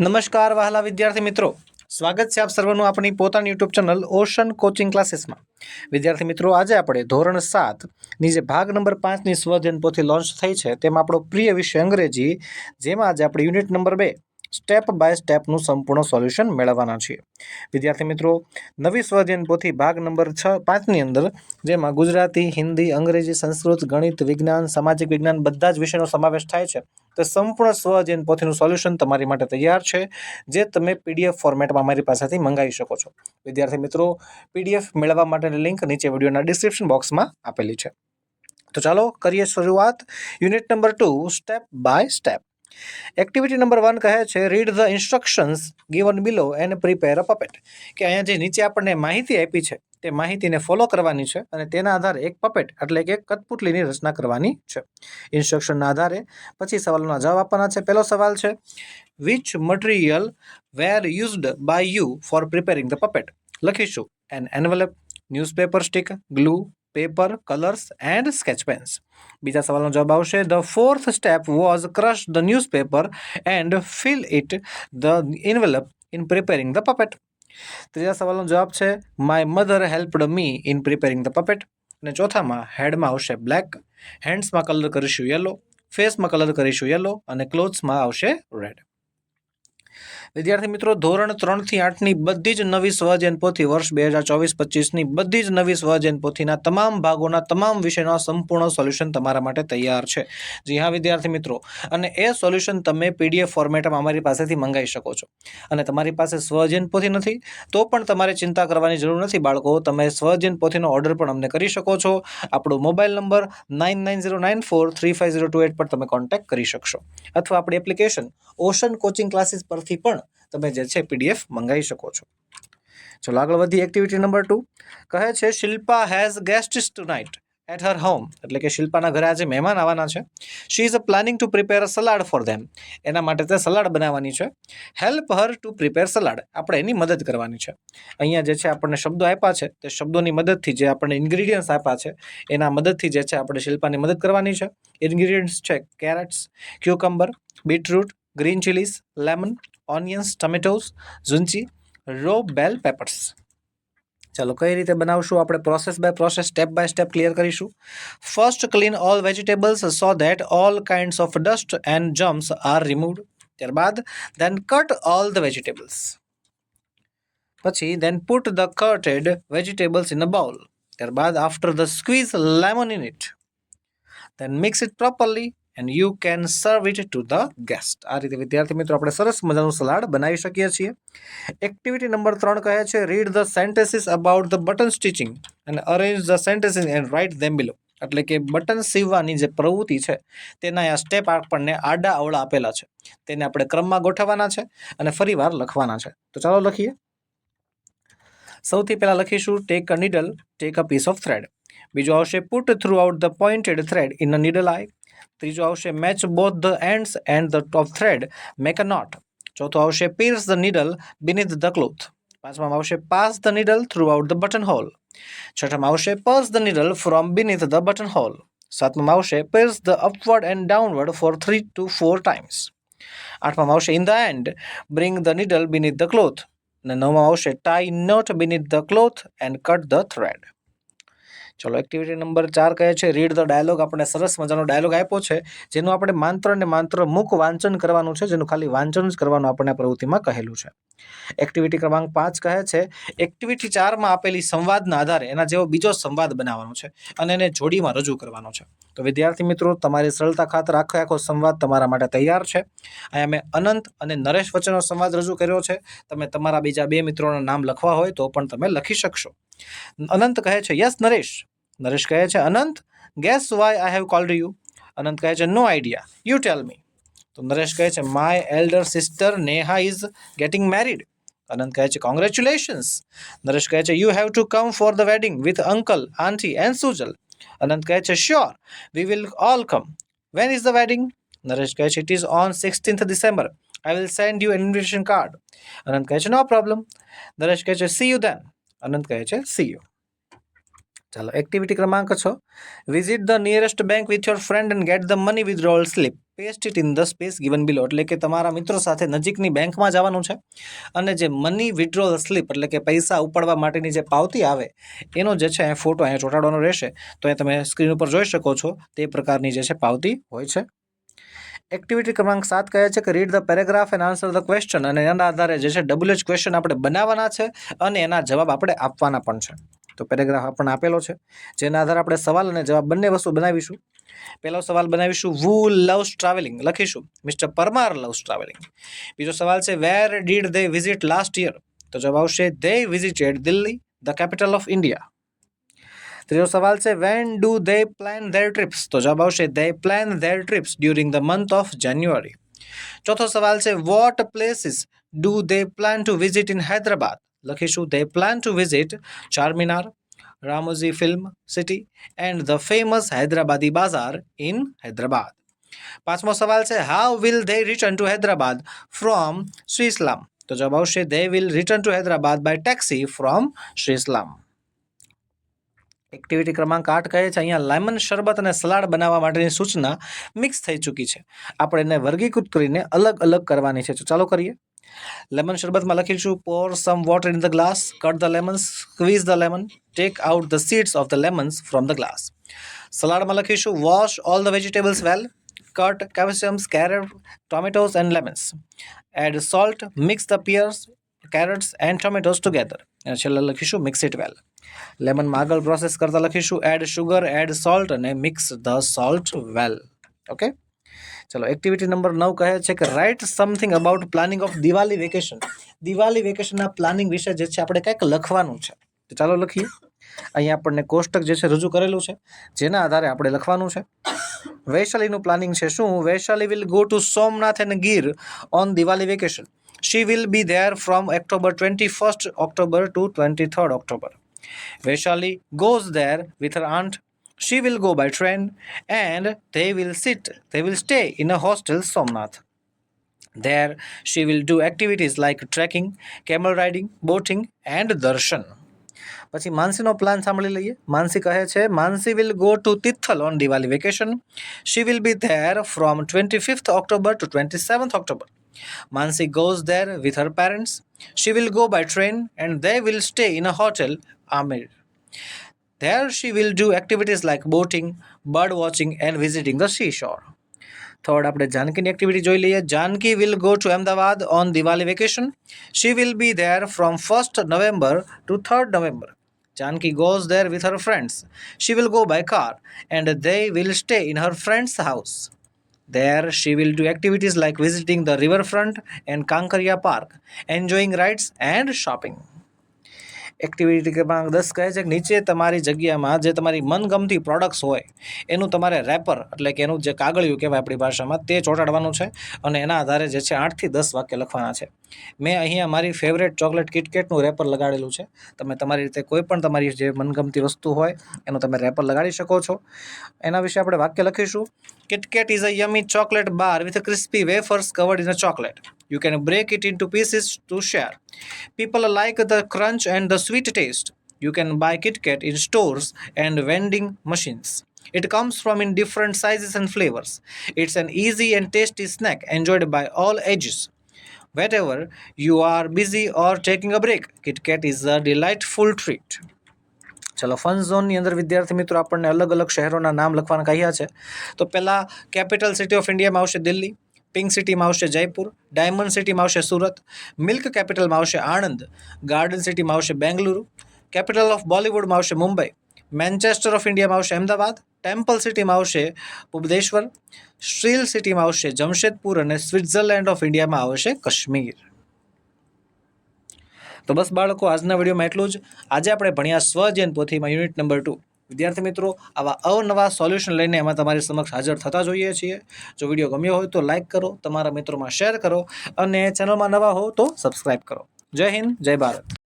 નમસ્કાર વહાલા વિદ્યાર્થી મિત્રો. સ્વાગત છે આપ સર્વનું આપણી પોતાની યુટ્યુબ ચેનલ ઓશન કોચિંગ ક્લાસીસમાં. વિદ્યાર્થી મિત્રો, આજે આપણે ધોરણ સાતની જે ભાગ નંબર પાંચની સ્વધ્યન પોથી લોન્ચ થઈ છે, તેમાં આપણો પ્રિય વિષય અંગ્રેજી, જેમાં આજે આપણે યુનિટ નંબર બે સ્ટેપ બાય સ્ટેપનું સંપૂર્ણ સોલ્યુશન મેળવવાના છીએ. વિદ્યાર્થી મિત્રો, નવી સ્વાધ્યન પોથી ભાગ નંબર છ પાંચની અંદર, જેમાં ગુજરાતી, હિન્દી, અંગ્રેજી, સંસ્કૃત, ગણિત, વિજ્ઞાન, સામાજિક વિજ્ઞાન બધા જ વિષયનો સમાવેશ થાય છે. તો સંપૂર્ણ સ્વ અધ્યયન પોથીનું સોલ્યુશન તમારી માટે તૈયાર છે, જે તમે પીડીએફ ફોર્મેટમાં મારી પાસેથી મંગાવી શકો છો. વિદ્યાર્થી મિત્રો, પીડીએફ મેળવવા માટેની લિંક નીચે વિડીયોના ડિસ્ક્રિપ્શન બોક્સમાં આપેલી છે. તો ચાલો કરીએ શરૂઆત. Unit number two, step by step. Activity number one કહે છે read the instructions given below and prepare a puppet કે અહીંયા જે નીચે આપણને માહિતી આપી છે, તે માહિતીને ફોલો કરવાની છે અને તેના આધારે એક પપેટ એટલે કે કઠપુતલીની રચના કરવાની છે. ઇન્સ્ટ્રક્શનના આધારે પછી સવાલોના જવાબ આપવાના છે. પહેલો સવાલ છે which material were used by you for preparing the puppet લખીશું. An envelope newspaper stick glue paper, colours and sketch pens. બીજા સવાલનો જવાબ આવશે. The fourth step was crush the newspaper and fill it the envelope in preparing the puppet. ત્રીજા સવાલનો જવાબ છે my mother helped me in preparing the puppet અને ચોથામાં હેડમાં આવશે બ્લેક હેન્ડ્સમાં કલર કરીશું યલો ફેસમાં કલર કરીશું યલો અને ક્લોથ્સમાં આવશે રેડ વિદ્યાર્થી મિત્રો, ધોરણ ત્રણથી આઠની બધી જ નવી સ્વજૈન પોથી વર્ષ બે હજાર ચોવીસ પચીસની બધી જ નવી સ્વજૈન પોથીના તમામ ભાગોના તમામ વિષયના સંપૂર્ણ સોલ્યુશન તમારા માટે તૈયાર છે. જી હા, વિદ્યાર્થી મિત્રો. અને એ સોલ્યુશન તમે પીડીએફ ફોર્મેટમાં અમારી પાસેથી મંગાવી શકો છો. અને તમારી પાસે સ્વજૈન પોથી નથી, તો પણ તમારે ચિંતા કરવાની જરૂર નથી. બાળકો, તમે સ્વજૈન પોથીનો ઓર્ડર પણ અમને કરી શકો છો. આપણો mobile number nine nine zero nine four three five zero two eight પર તમે કોન્ટેક્ટ કરી શકશો. અથવા આપણી એપ્લિકેશન ઓશન કોચિંગ ક્લાસીસ પરથી પણ તમે જે છે પીડીએફ મંગાવી શકો છો. ચલો આગળ વધી એક્ટિવિટી નંબર ટુ કહે છે, Shilpa has guest tonight at her home એટલે કે શિલ્પાના ઘરે આજે મહેમાન આવવાના છે. She is planning to prepare a salad for them એના માટે તે સલાડ બનાવવાની છે. Help her to prepare salad આપણે એની મદદ કરવાની છે. અહીંયા જે છે આપણને શબ્દો આપ્યા છે, તે શબ્દોની મદદથી જે આપણને ઇન્ગ્રીડિયન્ટ્સ આપ્યા છે, એના મદદથી જે છે આપણે શિલ્પાની મદદ કરવાની છે. ઇન્ગ્રીડિયન્ટ્સ છે carrots cucumber beetroot green chillies lemon onions tomatoes zucchini bell peppers ચાલો, કઈ રીતે બનાવશું આપણે? Process by process step by step clear કરીશું. First clean all vegetables so that all kinds of dust and germs are removed ત્યારબાદ then cut all the vegetables પછી then put the cutted vegetables in a bowl ત્યારબાદ after the squeeze lemon in it then mix it properly and you can serve it to the guest આ રીતે વિદ્યાર્થી મિત્રો આપણે સરસ મજાનું salad બનાવી શકીએ છીએ. એક્ટિવિટી નંબર ત્રણ કહે છે read the sentences about the button stitching અને arrange the sentences and write them below એટલે કે બટન સીવવાની જે પ્રવૃત્તિ છે, તેના આ સ્ટેપ આપણને આડા અવળા આપેલા છે. તેને આપણે ક્રમમાં ગોઠવવાના છે અને ફરીવાર લખવાના છે. તો ચાલો લખીએ. સૌથી પહેલાં લખીશું take a needle take a piece of thread બીજું આવશે put through out the pointed thread in a needle eye ત્રીજો આવશે match both the ends and the top thread make a knot ચોથો આવશે pierce the needle beneath the cloth પાંચમામાં આવશે pass the needle through out the button hole છઠ્ઠામાં આવશે pierce the needle from beneath the button hole સાતમામાં આવશે pierce the upward and downward four three two four times આઠમામાં આવશે in the end bring the needle beneath the cloth અને નવમાં આવશે tie knot beneath the cloth and cut the thread ચલો activity number ચાર કહે છે read the dialogue આપણે સરસ મજાનો ડાયલોગ આપ્યો છે, જેનું આપણે માત્ર ને માત્ર મુખ વાંચન કરવાનું છે, જેનું ખાલી વાંચન જ કરવાનું આપણને પ્રવૃત્તિમાં કહેલું છે. એક્ટિવિટી ક્રમાંક પાંચ કહે છે એક્ટિવિટી ચારમાં આપેલી સંવાદના આધારે એના જેવો બીજો સંવાદ બનાવવાનો છે અને એને જોડીમાં રજૂ કરવાનો છે. તો વિદ્યાર્થી મિત્રો, તમારી સરળતા ખાતર આખો આખો સંવાદ તમારા માટે તૈયાર છે. અહીંયા મેં અનંત અને નરેશ વચ્ચેનો સંવાદ રજૂ કર્યો છે. તમે તમારા બીજા બે મિત્રોના નામ લખવા હોય તો પણ તમે લખી શકશો. અનંત કહે છે, યસ, નરેશ. નરેશ કહે છે Anant guess why I have called you Anant કહે છે no idea you tell me તો નરેશ કહે છે my elder sister Neha is getting married Anant કહે છે કોંગ્રેચ્યુલેશન્સ નરેશ કહે છે you have to come for the wedding with uncle aunty and Sujal Anant કહે છે sure we will all come when is the wedding Naresh કહે છે it is on sixteenth December I will send you invitation card Anant કહે છે no problem Naresh કહે છે see you દેન અનંત કહે છે સી યુ ચાલો એક્ટિવિટી ક્રમાંક છ. Visit the nearest bank with your friend and get the money withdrawal slip paste it in the space given below એટલે કે તમારા મિત્રો સાથે નજીકની બેંકમાં જવાનું છે. અને જે મની વિથડ્રોઅલ સ્લીપ એટલે કે પૈસા ઉપાડવા માટેની જે પાવતી આવે, એનો જે છે ફોટો અહીંયા ચોંટાડવાનો રહેશે. તો અહીંયા તમે સ્ક્રીન ઉપર જોઈ શકો છો, તે પ્રકારની જે છે પાવતી હોય છે. એક્ટિવિટી ક્રમાંક સાત કહે છે કે read the paragraph and answer the question અને એના આધારે જે છે ડબલ એચ ક્વેશ્ચન આપણે બનાવવાના છે અને એના જવાબ આપણે આપવાના પણ છે. તો પેરેગ્રાફ આપણને આપેલો છે. જેના આધારે આપણે સવાલ અને જવાબ બંને વસ્તુ બનાવીશું. પહેલો સવાલ બનાવીશું વુ લવ્સ ટ્રાવેલિંગ લખીશું મિસ્ટર પરમાર લવ્સ ટ્રાવેલિંગ બીજો સવાલ છે where did they visit last year તો જવાબ આવશે they visited Delhi the capital of India ત્રીજો સવાલ છે when do they plan their trips તો જવાબ આવશે they plan their trips during the month of January ચોથો સવાલ છે what places do they plan to visit in Hyderabad લખીશું. They plan to visit Charminar Ramoji Film City and the famous Hyderabadi bazaar in Hyderabad પાંચમો સવાલ છે how will they return to Hyderabad from Srisailam તો જવાબ આવશે they will return to Hyderabad by taxi from Srisailam activity ક્રમાંક આઠ કહે છે, અહીંયા લેમન શરબત અને સલાડ બનાવવા માટેની સૂચના મિક્સ થઈ ચૂકી છે. આપણે એને વર્ગીકૃત કરીને અલગ અલગ કરવાની છે. તો ચાલો કરીએ. લેમન શરબતમાં લખીશું pour some water in the glass cut the lemons squeeze the lemon take out the seeds of the lemons from the glass સલાડમાં લખીશું wash all the vegetables well cut capsicums carrot tomatoes and lemons add salt mix the pears carrots and tomatoes together અને છેલ્લે લખીશું mix it વેલ લેમનમાં આગળ process કરતા લખીશું add sugar add salt અને mix the salt well okay ચલો activity number નવ કહે છે કે write something about planning of Diwali vacation Diwali વેકેશનના planning વિશે જે છે આપણે કંઈક લખવાનું છે. તો ચાલો લખીએ. અહીંયા આપણને કોષ્ટક જે છે રજૂ કરેલું છે, જેના આધારે આપણે લખવાનું છે. વૈશાલીનું પ્લાનિંગ છે શું? Vaishali will go to Somnath and Gir on Diwali vacation she will be there from October twenty first October to twenty third October Vaishali goes there with her aunt. She will go by train and they will sit, they will stay in a hostel Somnath. There she will do activities like trekking, camel riding, boating and darshan. પછી માનસીનો plan સાંભળી લઈએ માનસી કહે છે Mansi will go to Tithal on Diwali vacation she will be there from twenty fifth October to twenty seventh October Mansi goes there with her parents. She will go by train and they will stay in a hotel, Amir. There she will do activities like boating, bird watching and visiting the seashore. Third આપણે જાનકીની activity જોઈ લઈએ Janaki will go to Ahmedabad on Diwali vacation she will be there from first November to third November Janaki goes there with her friends she will go by car and they will stay in her friend's house. There she will do activities like visiting the riverfront and Kankaria Park, enjoying rides and shopping. Activity ક્રમાંક દસ કહે છે કે નીચે તમારી જગ્યામાં જે તમારી મનગમતી પ્રોડક્ટ્સ હોય, એનું તમારે રેપર એટલે કે એનું જે કાગળિયું કહેવાય આપણી ભાષામાં, તે ચોંટાડવાનું છે અને એના આધારે જે છે આઠથી દસ વાક્ય લખવાના છે. મેં અહીંયા મારી ફેવરેટ ચોકલેટ કિટકેટનું રેપર લગાડેલું છે. તમે તમારી રીતે કોઈ પણ તમારી જે મનગમતી વસ્તુ હોય, એનું તમે રેપર લગાડી શકો છો. એના વિશે આપણે વાક્ય લખીશું. KitKat is a yummy chocolate bar with crispy wafers covered in a chocolate. You can break it into pieces to share. People like the crunch and the sweet taste. You can buy KitKat in stores and vending machines. It comes from in different sizes and flavors. It's an easy and tasty snack enjoyed by all ages. Whenever you are busy or taking a break, KitKat is a delightful treat. ચલો fun ઝોનની અંદર વિદ્યાર્થી મિત્રો આપણને અલગ અલગ શહેરોના નામ લખવાના કહ્યા છે તો પહેલાં કેપિટલ સિટી ઓફ ઇન્ડિયામાં આવશે દિલ્હી પિંક સિટીમાં આવશે જયપુર ડાયમંડ સિટીમાં આવશે સુરત મિલ્ક કેપિટલમાં આવશે આણંદ ગાર્ડન સિટીમાં આવશે બેંગલુરુ કેપિટલ ઓફ બોલિવૂડમાં આવશે મુંબઈ મેન્ચેસ્ટર ઓફ ઇન્ડિયામાં આવશે અમદાવાદ ટેમ્પલ સિટીમાં આવશે ઉપદેશ્વર સ્ટ્રીલ સિટીમાં આવશે જમશેદપુર અને સ્વિટ્ઝરલેન્ડ ઓફ ઇન્ડિયામાં આવશે કાશ્મીર તો બસ બાળકો, આજના વિડીયોમાં એટલું જ. આજે આપણે ભણ્યા સ્વજૈન પોથીમાં યુનિટ નંબર ટુ. વિદ્યાર્થી મિત્રો, આવા અવનવા સોલ્યુશન લઈને એમાં તમારી સમક્ષ હાજર થતા જોઈએ છીએ. જો વીડિયો ગમ્યો હોય તો લાઇક કરો, તમારા મિત્રોમાં શેર કરો અને ચેનલમાં નવા હો તો સબસ્ક્રાઈબ કરો. જય હિન્દ, જય ભારત.